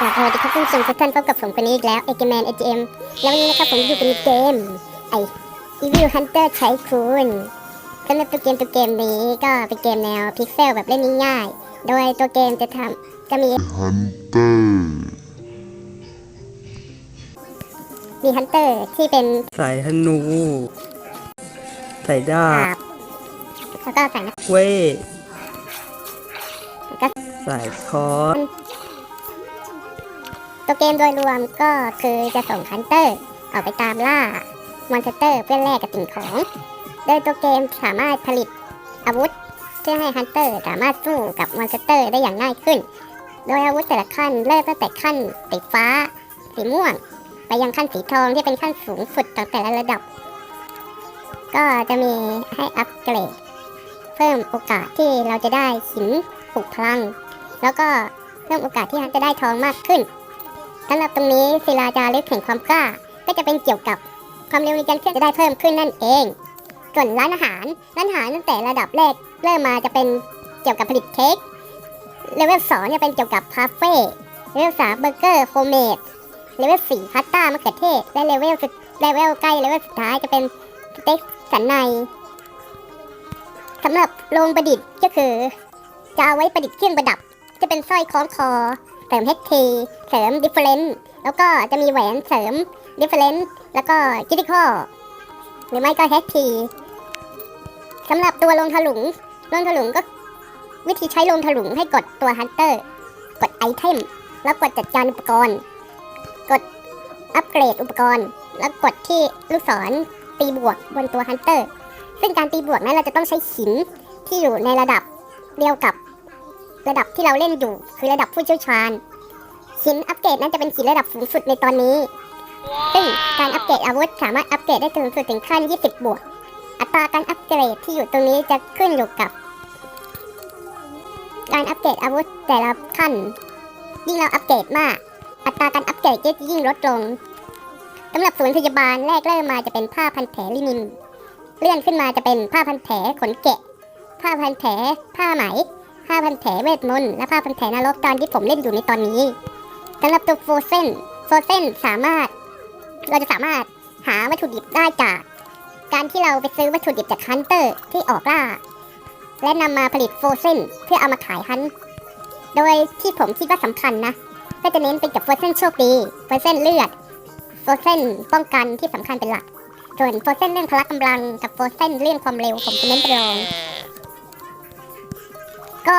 กราบสวัสดีครับท่านผู้ชมทุกท่านพบกับผมคนนี้อีกแล้วเอ m กแมนเอ m แล้ววันนี้นะครับผมอยู่กันในเกมไอ Evil Hunter ใช้คุณสำหรับตัวเกมตัวเกมนี้ก็เป็นเกมแนวพิกเซลแบบเล่นง่ายๆโดยตัวเกมจะทำจะมี Hunter มีฮันเตอร์ที่เป็นสายธนูสายดาดาบบแล้วก็ใส่นักเวทแล้วก็สายคอร์ส ตัวเกมโดยรวมก็คือจะส่งฮันเตอร์ออกไปตามล่ามอนสเตอร์เพื่อแลกกับสิ่งของ โดยตัวเกมสามารถผลิตอาวุธเพื่อให้ฮันเตอร์สามารถสู้กับมอนสเตอร์ได้อย่างง่ายขึ้น โดยอาวุธแต่ละขั้นเริ่มตั้งแต่ขั้นสีฟ้า สีม่วง ไปยังขั้นสีทองที่เป็นขั้นสูงสุดของแต่ละระดับ ก็จะมีให้อัปเกรด เพิ่มโอกาสที่เราจะได้หินปลุกพลัง แล้วก็เพิ่มโอกาสที่จะได้ทองมากขึ้น สำหรับตรงนี้ศิลาจารึกแห่งความกล้า ก็จะเป็นเกี่ยวกับความเร็วในการเคลื่อนจะได้เพิ่มขึ้นนั่นเอง ส่วนร้านอาหาร ร้านอาหารตั้งแต่ระดับแรกเริ่มมาจะเป็นเกี่ยวกับผลิตเค้กเลเวลสองจะเป็นเกี่ยวกับคาเฟ่เลเวลสามเบอร์เกอร์โฮมเมดเลเวลสี่พาสต้ามะเขือเทศและเลเวลสุดเลเวลใกล้เลเวลสุดท้ายจะเป็นสเต็กสันในสำหรับโรงประดิษฐ์ก็คือจะเอาไว้ประดิษฐ์เครื่องประดับ จะเป็นสร้อยคล้องคอ เสริม HT เสริม different แล้วก็จะมีแหวนเสริม different แล้วก็ critical หรือไม่ก็ HT สำหรับตัวลงถลุงลงถลุงก็วิธีใช้ลงถลุงให้กดตัว Hunter กดไอเทมแล้วกดจัดการอุปกรณ์ กดอัปเกรดอุปกรณ์ แล้วกดที่ลูกศรตีบวกบนตัว Hunter ซึ่งการตีบวกนั้นเราจะต้องใช้หินที่อยู่ในระดับเดียวกับ ระดับที่เราเล่นอยู่ คือระดับผู้เชี่ยวชาญหินอัปเกรดนั้นจะเป็นหินระดับสูงสุดในตอนนี้ ซึ่งการอัปเกรดอาวุธสามารถอัปเกรดได้ถึงสุดถึงขั้น 20 บวก อัตราการอัปเกรดที่อยู่ตรงนี้จะขึ้นอยู่กับ การอัปเกรดอาวุธแต่ละขั้น ยิ่งเราอัปเกรดมาก อัตราการอัปเกรดก็จะยิ่งลดลงสำหรับศูนย์พยาบาลแรกเริ่มมาจะเป็นผ้าพันแผลลินินเลื่อนขึ้นมาจะเป็นผ้าพันแผลขนแกะ ผ้าพันแผลผ้าไหม ผ้าพันแผลเวทมนต์และผ้าพันแผลนรกตอนที่ผมเล่นอยู่ในตอนนี้สำหรับตัวโฟเซนโฟเซนสามารถ เราจะสามารถหาวัตถุดิบได้จาก การที่เราไปซื้อวัตถุดิบจากฮันเตอร์ที่ออกล่า และนำมาผลิตโฟเซนเพื่อเอามาขายฮันโดยที่ผมคิดว่าสำคัญนะ ก็จะเน้นเป็นกับโฟเซนโชคดีโฟเซนเลือดโฟเซนป้องกันที่สำคัญเป็นหลัก ส่วนโฟเซนเรื่องพละกำลังกับโฟเซนเรื่องความเร็วผมจะเน้นเป็นรอง ก็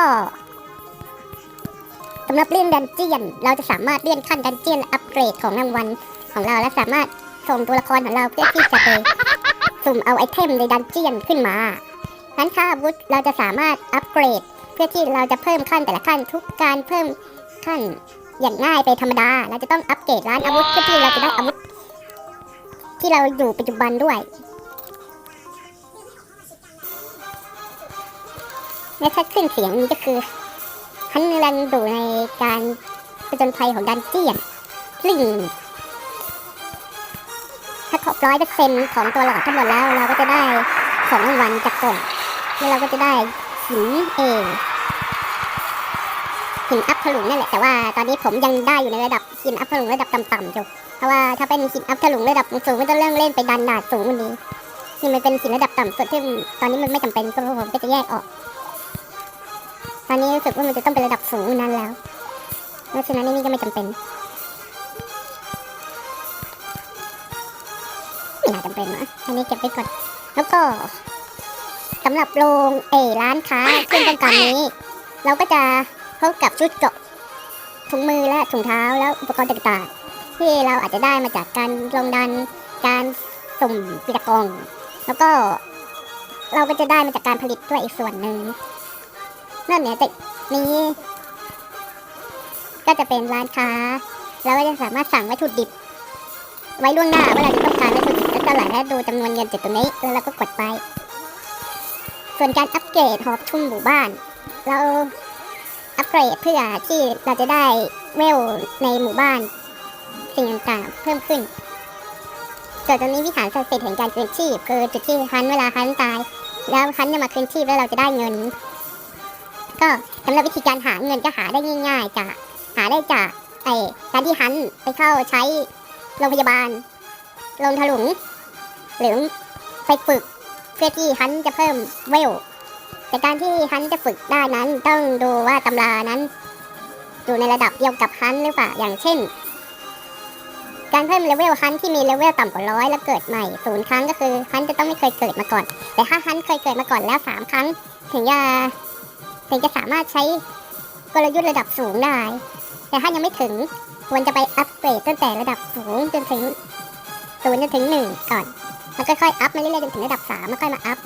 สำหรับเรื่องดันเจียน เราจะสามารถเลื่อนขั้นดันเจียนอัปเกรดของรางวัลของเราและสามารถส่งตัวละครของเราเพื่อที่จะไปสุ่มเอาไอเทมในดันเจียนขึ้นมาร้านค้าอาวุธเราจะสามารถอัปเกรด เพื่อที่เราจะเพิ่มขั้นแต่ละขั้นทุกการเพิ่มขั้นอย่างง่ายไปธรรมดา เราจะต้องอัปเกรดร้านอาวุธเพื่อที่เราจะได้อาวุธที่เราอยู่ปัจจุบันด้วย และถ้าขึ้นเสียงนี้ก็คือฮันกำลังอยู่ในการประจนภัยของดันเจียนซึ่งถ้าครบร้อยเปอร์เซ็นต์ของตัวหลอดทั้งหมดแล้ว เราก็จะได้ของรางวัลจากกล่องแล้วเราก็จะได้หินเองหินอัพถลุงนั่นแหละแต่ว่าตอนนี้ผมยังได้อยู่ในระดับหินอัพถลุงระดับต่ำๆอยู่เพราะว่าถ้าเป็นหินอัพถลุงระดับสูงก็ต้องเริ่มเล่นไปดันดาดสูงวันนี้นี่มันเป็นหินระดับต่ำสุดที่ตอนนี้มันไม่จำเป็นก็ผมก็จะแยกออก ตอนนี้รู้สึกว่ามันจะต้องเป็นระดับสูงนั้นแล้ว เพราะฉะนั้นนี่ก็ไม่จำเป็น ไม่น่าจำเป็นนะอันนี้เก็บไว้ก่อน แล้วก็สำหรับโรงเอร้านค้าเครื่องป้องกันนี้ เราก็จะพบกับชุดเกาะถุงมือและถุงเท้าแล้วอุปกรณ์ต่างๆ ที่เราอาจจะได้มาจากการลงดันการสุ่มปีกกอง แล้วก็เราก็จะได้มาจากการผลิตด้วยอีกส่วนหนึ่ง นอกเหนือจากนี้ก็จะเป็นร้านค้า เราก็จะสามารถสั่งวัตถุดิบ ไว้ล่วงหน้าว่าเราจะต้องการวัตถุดิบสักเท่าไหร่และดูจำนวนเงินจากตรงนี้ แล้วเราก็กดไป ส่วนการอัปเกรดหอประชุมหมู่บ้าน เราอัปเกรดเพื่อที่เราจะได้เวลในหมู่บ้าน สิ่งต่างๆเพิ่มขึ้นส่วนตรงนี้วิหารศักดิ์สิทธิ์แห่งการคืนชีพคือจุดที่ฮันเวลาฮันตาย แล้วฮันจะมาคืนชีพแล้วเราจะได้เงิน ก็สำหรับวิธีการหาเงินก็หาได้ง่าย ๆจากหาได้จากไอการที่ฮันไปเข้าใช้โรงพยาบาลโรงถลุง หรือไปฝึกเพื่อที่ฮันจะเพิ่มเวลแต่การที่ฮันจะฝึกได้นั้นต้องดูว่าตำรานั้น อยู่ในระดับเดียวกับฮันหรือเปล่าอย่างเช่น การเพิ่มเลเวลฮันที่มีเลเวลต่ำกว่าร้อยแล้วเกิดใหม่ศูนย์ครั้งก็คือฮันจะต้องไม่เคยเกิดมาก่อน แต่ถ้าฮันเคยเกิดมาก่อนแล้วสามครั้ง ถึงจะ ถึงจะสามารถใช้กลยุทธ์ระดับสูงได้ แต่ถ้ายังไม่ถึงควรจะไปอัปเกรดตั้งแต่ระดับสูงจนถึงศูนย์จนถึงหนึ่งก่อนแล้วค่อยๆอัพมาเรื่อยๆจนถึงระดับสามแล้วค่อยมาอัพ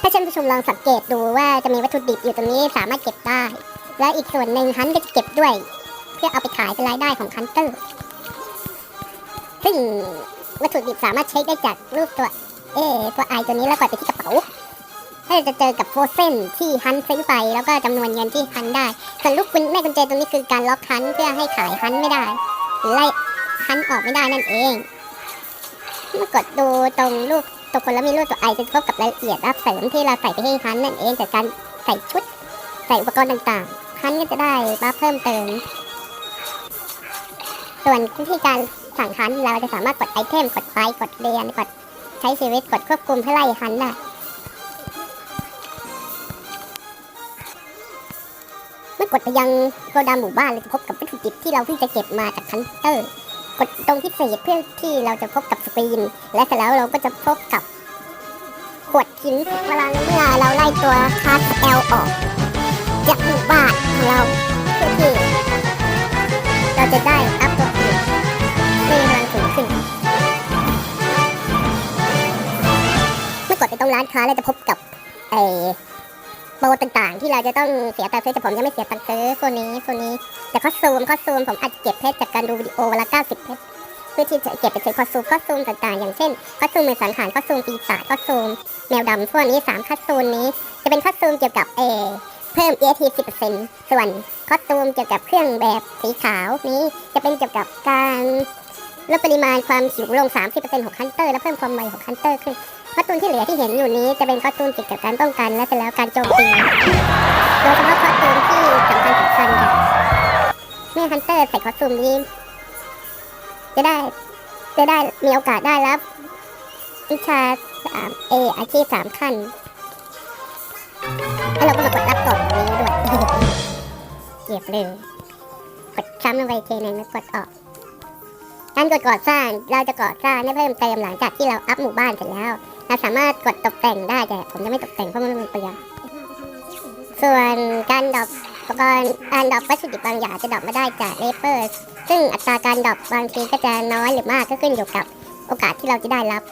ถ้าท่านผู้ชมลองสังเกตดูว่าจะมีวัตถุดิบอยู่ตรงนี้สามารถเก็บได้ และอีกส่วนหนึ่งฮันก็จะเก็บด้วย เพื่อเอาไปขายเป็นรายได้ของคันเตอร์ซึ่งวัตถุดิบสามารถใช้ได้จากรูปตัว เอตัวไอตัวนี้แล้วกดไปที่กระเป๋าถ้าจะเจอกับโฟเซนที่ฮันซื้อไปแล้วก็จำนวนเงินที่ฮันได้ส่วนลูกกุญแม่กุญแจตรงนี้คือการล็อกฮันเพื่อให้ขายฮันไม่ได้ หรือไล่ฮันออกไม่ได้นั่นเองเมื่อกดดูตรงรูปตัวคนแล้วมีรูปตัวไอจะพบกับรายละเอียดรับเสริมที่เราใส่ไปให้ฮันนั่นเองจากการใส่ชุดใส่อุปกรณ์ต่างๆฮันก็จะได้บัฟเพิ่มเติม ส่วนวิธีการสั่งฮันเราจะสามารถกดไอเทมกดไฟกดเรียนกด ใช้ชีวิตกดควบคุมเพื่อไล่ฮันได้เมื่อกดไปยังโกดังหมู่บ้านเราจะพบกับวัตถุดิบที่เราเพิ่งจะเก็บมาจากคันเตอร์ กดตรงที่เศษเพื่อที่เราจะพบกับสกรีน และเสร็จแล้วเราก็จะพบกับขวดหินเวลาเมื่อเราไล่ตัวคาร์แอลออกจากหมู่บ้านของเราเพื่อที่เราจะได้อัพ ค้าเราจะพบกับไอโปรต่างๆ ที่เราจะต้องเสียตังค์ซื้อแต่ผมยังไม่เสียตังค์ซื้อพวกนี้พวกนี้แต่คอสซูมคอสซูมผมอาจจะเก็บเพชรจากการดูวิดีโอเวลา90เพชรเพื่อที่จะเก็บไปซื้อคอสตูมคอสตูมต่างๆ อย่างเช่นคอสตูมมือสังหารคอสตูมปีศาจคอสตูมแมวดำพวกนี้สามคอสตูมนี้ จะเป็นคอสตูมเกี่ยวกับเออเพิ่ม EAT 10%ส่วนคอสตูมเกี่ยวกับเครื่องแบบสีขาวนี้จะเป็นเกี่ยวกับการ ลดปริมาณความหิวลง 30%ของคันเตอร์และเพิ่มความไวของคันเตอร์ขึ้นคอสตูมที่เหลือที่เห็นอยู่นี้จะเป็นคอตูมเกี่ยวกับการป้องกันและเสร็จแล้วการโจมตี โดยเฉพาะคอตูมที่สำคัญสำคัญค่ะเมื่อคันเตอร์ใส่คอสตูมนี้จะได้จะได้มีโอกาสได้รับ วิชาสามเออาชีพสามขั้นแล้วเราก็มากดรับกล่องนี้ด้วยเก็บเลยกดซ้ำลงไปอีกทีหนึงแล้วกดออก การกดก่อสร้างเราจะก่อสร้างได้เพิ่มเติมหลังจากที่เราอัพหมู่บ้านเสร็จแล้ว เราสามารถกดตกแต่งได้แต่ผมจะไม่ตกแต่งเพราะมันเปลืองส่วนการดรอปอุปกรณ์การดรอปวัตถุดิบางอย่างจะดรอปมาได้จากเลเปอร์ซึ่งอัตราการดรอปบางทีก็จะน้อยหรือมากก็ขึ้นอยู่กับโอกาสที่เราจะได้รับ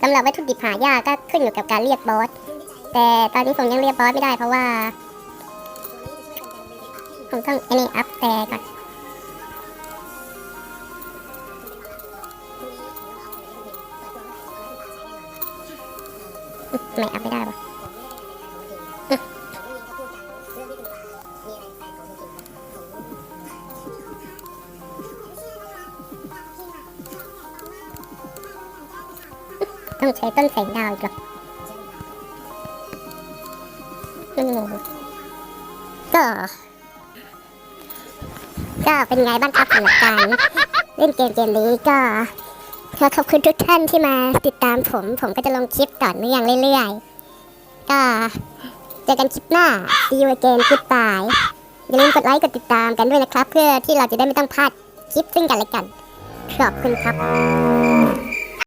สำหรับวัตถุดิบหายากก็ขึ้นอยู่กับการเรียกบอสแต่ตอนนี้ผมยังเรียกบอสไม่ได้เพราะว่า ผมต้องอ้นี่อัพแต่ก่อน ไม่อัพไม่ได้วะต้องใช้ต้นแสงดาวอีกหรออืมก็ ก็เป็นไงบ้างครับสำหรับการเล่นเกมเกมนี้ก็ ขอขอบคุณทุกท่านที่มาติดตามผม ผมก็จะลงคลิปต่อเนื่องเรื่อยๆ ก็เจอกันคลิปหน้า See you again goodbye อย่าลืมกดไลค์กดติดตามกันด้วยนะครับ เพื่อที่เราจะได้ไม่ต้องพลาดคลิปซึ่งกันและกัน ขอบคุณครับ